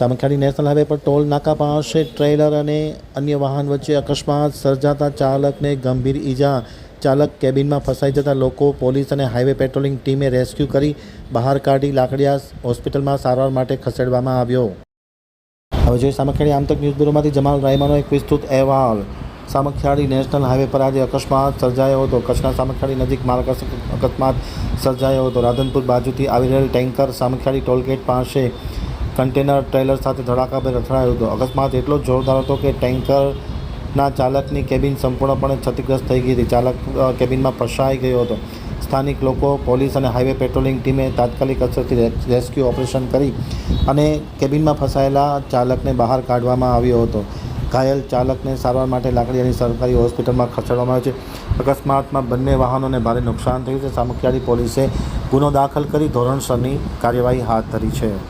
Samakhiyali national highway પર toll નાકા પાસે ટ્રેલર અને અન્ય વાહન વચ્ચે અકસ્માત સર્જાતા ચાલકને ગંભીર ઈજા. ચાલક કેબિનમાં ફસાઈ જતા લોકો, પોલીસ અને હાઈવે પેટ્રોલિંગ ટીમે રેસ્ક્યુ કરી બહાર કાઢી લાકડિયા હોસ્પિટલમાં સારવાર માટે ખસેડવામાં આવ્યો. હવે જોઈએ સામખિયાળી આમતક ન્યૂઝ બ્યુરોમાંથી જમાલ રાયમાનો એક વિસ્તૃત અહેવાલ. સામખિયાળી નેશનલ હાઈવે પર આજે અકસ્માત સર્જાયો હતો. કચ્છના સામખિયાળી નજીક માર્ગ અકસ્માત સર્જાયો હતો. રાધનપુર બાજુથી આવી રહેલ ટેન્કર સામખિયાળી ટોલગેટ પાસે કન્ટેનર ટ્રેલર સાથે ધડાકાભેર અથડાયો હતો. અકસ્માત એટલો જોરદાર હતો કે ટેન્કરના ચાલકની કેબિન સંપૂર્ણપણે ક્ષતિગ્રસ્ત થઈ ગઈ હતી. ચાલક કેબિનમાં ફસાઈ ગયો હતો. સ્થાનિક લોકો, પોલીસ અને હાઈવે પેટ્રોલિંગ ટીમે તાત્કાલિક અસરથી રેસ્ક્યુ ઓપરેશન કરી અને કેબિનમાં ફસાયેલા ચાલકને બહાર કાઢવામાં આવ્યો હતો. ઘાયલ ચાલકને સારવાર માટે લાકડીયાની સરકારી હોસ્પિટલમાં ખસેડવામાં આવ્યો છે. અકસ્માતમાં બંને વાહનોને ભારે નુકસાન થયું છે. સામખિયાળી પોલીસે ગુનો દાખલ કરી ધોરણસરની કાર્યવાહી હાથ ધરી છે.